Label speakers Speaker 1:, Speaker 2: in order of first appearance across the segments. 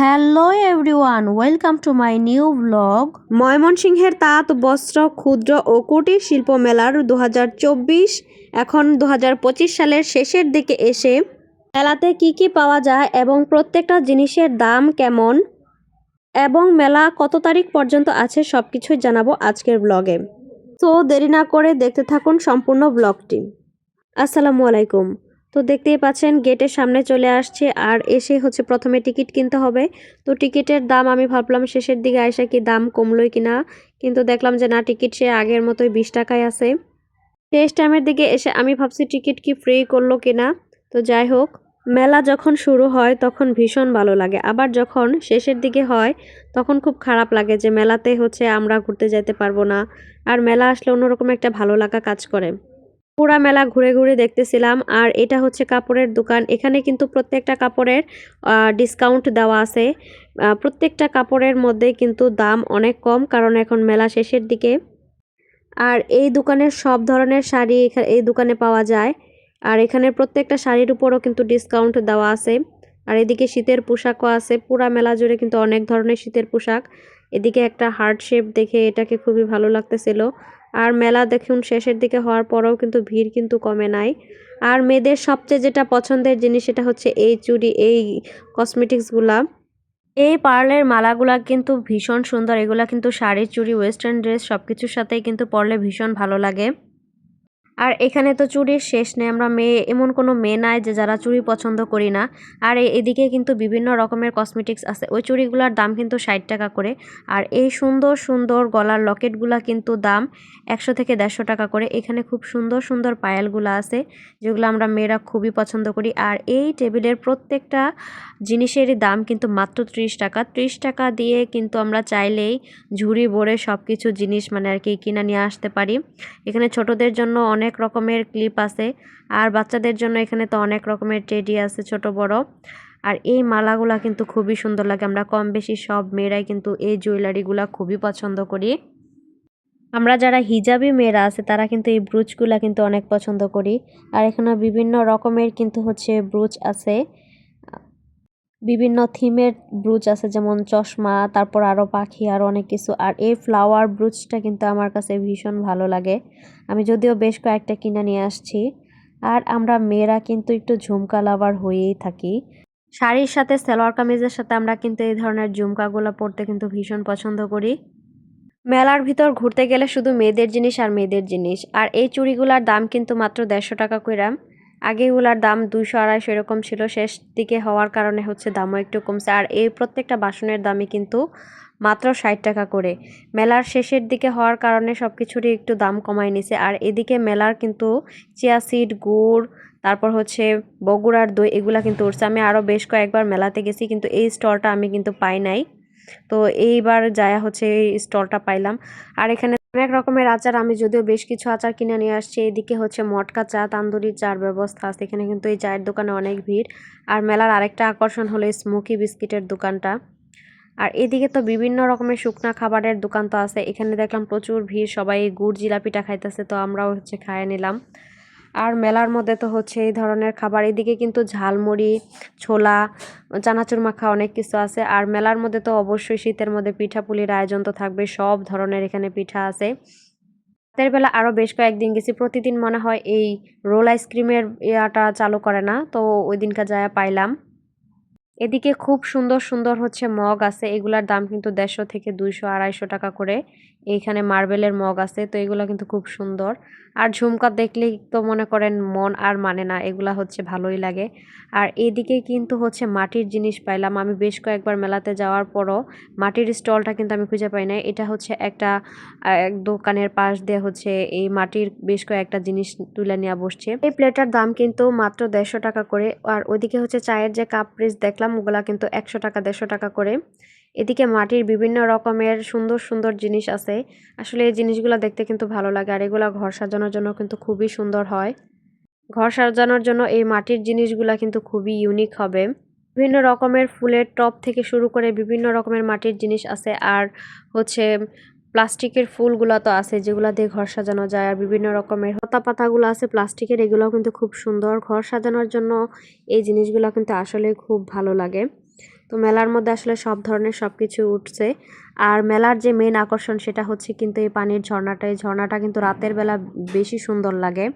Speaker 1: Hello everyone, welcome to my new vlog.
Speaker 2: ময়মনসিংহের তাঁত, বস্ত্র, ক্ষুদ্র ও কুটির শিল্প মেলার দু হাজার চব্বিশ, এখন দু হাজার পঁচিশ সালের শেষের দিকে এসে মেলাতে কি কি পাওয়া যায় এবং প্রত্যেকটা জিনিসের দাম কেমন এবং মেলা কত তারিখ পর্যন্ত আছে সব কিছুই জানাব আজকের ব্লগে। তো দেরি না করে দেখতে থাকুন সম্পূর্ণ ব্লগটি। আসসালামু আলাইকুম। তো দেখতেই পাচ্ছেন গেটের সামনে চলে আসছে আর এসে হচ্ছে প্রথমে টিকিট কিনতে হবে। তো টিকিটের দাম আমি ভাবলাম শেষের দিকে আয়সা কি দাম কমলোই কিনা, কিন্তু দেখলাম যে না, টিকিট সে আগের মতোই বিশ টাকায় আছে। শেষ টাইমের দিকে এসে আমি ভাবছি টিকিট কি ফ্রি করল কিনা। তো যাই হোক, মেলা যখন শুরু হয় তখন ভীষণ ভালো লাগে। আবার যখন শেষের দিকে হয় তখন খুব খারাপ লাগে যে মেলাতে হচ্ছে আমরা ঘুরতে যেতে পারব না। আর মেলা আসলে অন্যরকম একটা ভালো লাগা কাজ করে। পুরা মেলা ঘুরে ঘুরে দেখতেছিলাম। আর এটা হচ্ছে কাপড়ের দোকান। এখানে কিন্তু প্রত্যেকটা কাপড়ের ডিসকাউন্ট দেওয়া আছে। প্রত্যেকটা কাপড়ের মধ্যে কিন্তু দাম অনেক কম, কারণ এখন মেলা শেষের দিকে। আর এই দোকানের সব ধরনের শাড়ি এই দোকানে পাওয়া যায়। আর এখানে প্রত্যেকটা শাড়ির উপরও কিন্তু ডিসকাউন্ট দেওয়া আছে। আর এদিকে শীতের পোশাকও আছে। পুরা মেলা জুড়ে কিন্তু অনেক ধরনের শীতের পোশাক। এদিকে একটা হার্ট শেপ দেখে এটাকে খুবই ভালো লাগতেছিল। আর মেলা দেখুন শেষের দিকে হওয়ার পরেও কিন্তু ভিড় কিন্তু কমে নাই। আর মেয়েদের সবচেয়ে যেটা পছন্দের জিনিস সেটা হচ্ছে এই চুড়ি, এই কসমেটিক্সগুলা
Speaker 1: এই পার্লের মালাগুলা কিন্তু ভীষণ সুন্দর। এগুলা কিন্তু শাড়ি চুড়ি ওয়েস্টার্ন ড্রেস সব কিছুর সাথেই কিন্তু পরলে ভীষণ ভালো লাগে। আর এখানে তো চুড়ির শেষ নেই। আমরা মেয়ে, এমন কোনো মেয়ে নাই যে যারা চুড়ি পছন্দ করি না। আর এদিকে কিন্তু বিভিন্ন রকমের কসমেটিক্স আছে। ওই চুড়িগুলোর দাম কিন্তু ষাট টাকা করে। আর এই সুন্দর সুন্দর গলার লকেটগুলা কিন্তু দাম একশো থেকে দেড়শো টাকা করে। এখানে খুব সুন্দর সুন্দর পায়েলগুলো আছে, যেগুলো আমরা মেয়েরা খুবই পছন্দ করি। আর এই টেবিলের প্রত্যেকটা জিনিসেরই দাম কিন্তু মাত্র ত্রিশ টাকা। ত্রিশ টাকা দিয়ে কিন্তু আমরা চাইলেই ঝুড়ি ভরে সব কিছু জিনিস মানে আর কি কিনে নিয়ে আসতে পারি। এখানে ছোটদের জন্য অনেক রকমের ক্লিপ আছে। আর বাচ্চাদের জন্য এখানে তো অনেক রকমের টেডি আছে ছোট বড়। আর এই মালাগুলা কিন্তু খুবই সুন্দর লাগে। আমরা কম বেশি সব মেয়েরাই কিন্তু এই জুয়েলারিগুলা খুবই পছন্দ করি। আমরা যারা হিজাবি মেয়েরা আছে, তারা কিন্তু এই ব্রুচগুলা কিন্তু অনেক পছন্দ করি। আর এখানে বিভিন্ন রকমের কিন্তু হচ্ছে ব্রুচ আছে। বিভিন্ন থিমের ব্রুচ আছে, যেমন চশমা, তারপর আরও পাখি, আর অনেক কিছু। আর এই ফ্লাওয়ার ব্রুচটা কিন্তু আমার কাছে ভীষণ ভালো লাগে। আমি যদিও বেশ কয়েকটা কিনে নিয়ে আসছি। আর আমরা মেয়েরা কিন্তু একটু ঝুমকা লাভার হয়েই থাকি। শাড়ির সাথে, সালোয়ার কামিজের সাথে আমরা কিন্তু এই ধরনের ঝুমকাগুলো পরতে কিন্তু ভীষণ পছন্দ করি। মেলার ভিতর ঘুরতে গেলে শুধু মেয়েদের জিনিস আর মেয়েদের জিনিস। আর এই চুড়িগুলার দাম কিন্তু মাত্র দেড়শো টাকা কইরাম আগে এগুলার দাম দুইশো, আড়াইশো এরকম ছিল, শেষ দিকে হওয়ার কারণে হচ্ছে দামও একটু কমছে। আর এই প্রত্যেকটা বাসনের দামই কিন্তু মাত্র ষাট টাকা করে। মেলার শেষের দিকে হওয়ার কারণে সব কিছুরই একটু দাম কমায় নিছে। আর এদিকে মেলার কিন্তু চিয়া সিড, গুড়, তারপর হচ্ছে বগুড়ার দই এগুলা কিন্তু উঠছে। আমি আরও বেশ কয়েকবার মেলাতে গেছি, কিন্তু এই স্টলটা আমি কিন্তু পাই নাই। তো এইবার যায়া হচ্ছে এই স্টলটা পাইলাম। আর এখানে অনেক রকমের আচার, আমি যদিও বেশ কিছু আচার কিনে নিয়ে আসছি। এদিকে হচ্ছে মটকা চা, তান্দুরি চার ব্যবস্থা আছে। এখানে কিন্তু এই চায়ের দোকানে অনেক ভিড়। আর মেলার আরেকটা আকর্ষণ হলো স্মোকি বিস্কিটের দোকানটা। আর এদিকে তো বিভিন্ন রকমের শুকনা খাবারের দোকান তো আছে। এখানে দেখলাম প্রচুর ভিড়, সবাই গুড় জিলাপিটা খাইতেছে, তো আমরাও হচ্ছে খাইয়ে নিলাম। আর মেলার মধ্যে তো হচ্ছে এই ধরনের খাবার। এদিকে কিন্তু ঝালমুড়ি, ছোলা, চানাচুর মাখা অনেক কিছু আছে। আর মেলার মধ্যে তো অবশ্যই শীতের মধ্যে পিঠাপুলির আয়োজন তো থাকবে, সব ধরনের এখানে পিঠা আছে। রাতের বেলা আরও বেশ কয়েকদিন গেছি, প্রতিদিন মনে হয় এই রোল আইসক্রিমের ইয়াটা চালু করে না, তো ওই দিনকার যায় পাইলাম। এদিকে খুব সুন্দর সুন্দর হচ্ছে মগ আছে। এগুলার দাম কিন্তু দেড়শো থেকে দুইশো, আড়াইশো টাকা করে। এইখানে মার্বেলের মগ আছে, তো এগুলো কিন্তু খুব সুন্দর। আর ঝুমকা দেখলেই তো মনে করেন মন আর মানে না, এগুলা হচ্ছে ভালোই লাগে। আর এদিকে কিন্তু হচ্ছে মাটির জিনিস পাইলাম। আমি বেশ কয়েকবার মেলাতে যাওয়ার পরও মাটির স্টলটা কিন্তু আমি খুঁজে পাই না এটা হচ্ছে একটা, এক দোকানের পাশ দিয়ে হচ্ছে এই মাটির বেশ কয়েকটা জিনিস তুলে নিয়ে বসছে। এই প্লেটার দাম কিন্তু মাত্র দেড়শো টাকা করে। আর ওইদিকে হচ্ছে চায়ের যে কাপ পিস দেখলাম ওগুলা কিন্তু একশো টাকা, দেড়শো টাকা করে। এদিকে মাটির বিভিন্ন রকমের সুন্দর সুন্দর জিনিস আছে। আসলে এই জিনিসগুলো দেখতে কিন্তু ভালো লাগে আর এগুলো ঘর সাজানোর জন্য কিন্তু খুবই সুন্দর হয়। ঘর সাজানোর জন্য এই মাটির জিনিসগুলো কিন্তু খুবই ইউনিক হবে। বিভিন্ন রকমের ফুলের টপ থেকে শুরু করে বিভিন্ন রকমের মাটির জিনিস আছে। আর হচ্ছে প্লাস্টিকের ফুলগুলো তো আছে, যেগুলো দিয়ে ঘর সাজানো যায় আর বিভিন্ন রকমের পাতা পাতাগুলো আছে, প্লাস্টিকের এগুলোও কিন্তু খুব সুন্দর। ঘর সাজানোর জন্য এই জিনিসগুলো কিন্তু আসলে খুব ভালো লাগে। তো মেলার মধ্যে আসলে সব ধরনের সব কিছু উঠছে। আর মেলার যে মেন আকর্ষণ সেটা হচ্ছে কিন্তু এই পানির ঝর্ণাটা। এই ঝর্ণাটা কিন্তু রাতের বেলা বেশি সুন্দর লাগে।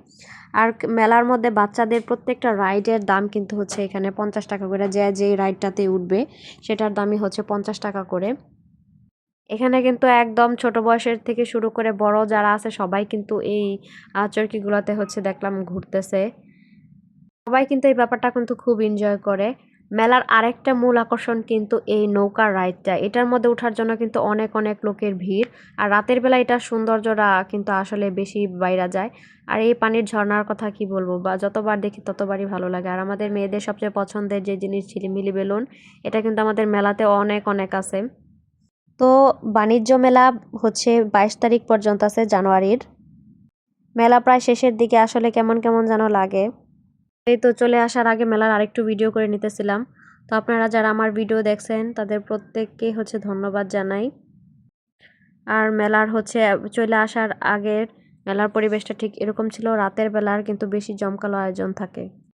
Speaker 1: আর মেলার মধ্যে বাচ্চাদের প্রত্যেকটা রাইডের দাম কিন্তু হচ্ছে এখানে পঞ্চাশ টাকা করে। যে যেই রাইডটাতে উঠবে, সেটার দামই হচ্ছে পঞ্চাশ টাকা করে। এখানে কিন্তু একদম ছোট বয়সের থেকে শুরু করে বড় যারা আছে, সবাই কিন্তু এই চরকিগুলোতে হচ্ছে দেখলাম ঘুরতেছে। সবাই কিন্তু এই ব্যাপারটা কিন্তু খুব এনজয় করে। মেলার আরেকটা মূল আকর্ষণ কিন্তু এই নৌকার রাইডটা এটার মধ্যে ওঠার জন্য কিন্তু অনেক অনেক লোকের ভিড়। আর রাতের বেলা এটার সৌন্দর্যটা কিন্তু আসলে বেশি বাইরা যায়। আর এই পানির ঝর্ণার কথা কি বলব? বা যতবার দেখি ততবারই ভালো লাগে। আর আমাদের মেয়েদের সবচেয়ে পছন্দের যে জিনিস ঝিলিমিলি বেলুন এটা কিন্তু আমাদের মেলাতে অনেক অনেক আছে। তো বাণিজ্য মেলা হচ্ছে বাইশ তারিখ পর্যন্ত আছে জানুয়ারির। মেলা প্রায় শেষের দিকে আসলে কেমন কেমন যেন লাগে। এই তো চলে আসার আগে মেলার আরেকটু ভিডিও করে নিতেছিলাম। তো আপনারা যারা আমার ভিডিও দেখছেন, তাদের প্রত্যেককে হচ্ছে ধন্যবাদ জানাই। আর মেলার হচ্ছে, চলে আসার আগের মেলার পরিবেশটা ঠিক এরকম ছিল। রাতের বেলার কিন্তু বেশি জমকালো আয়োজন থাকে।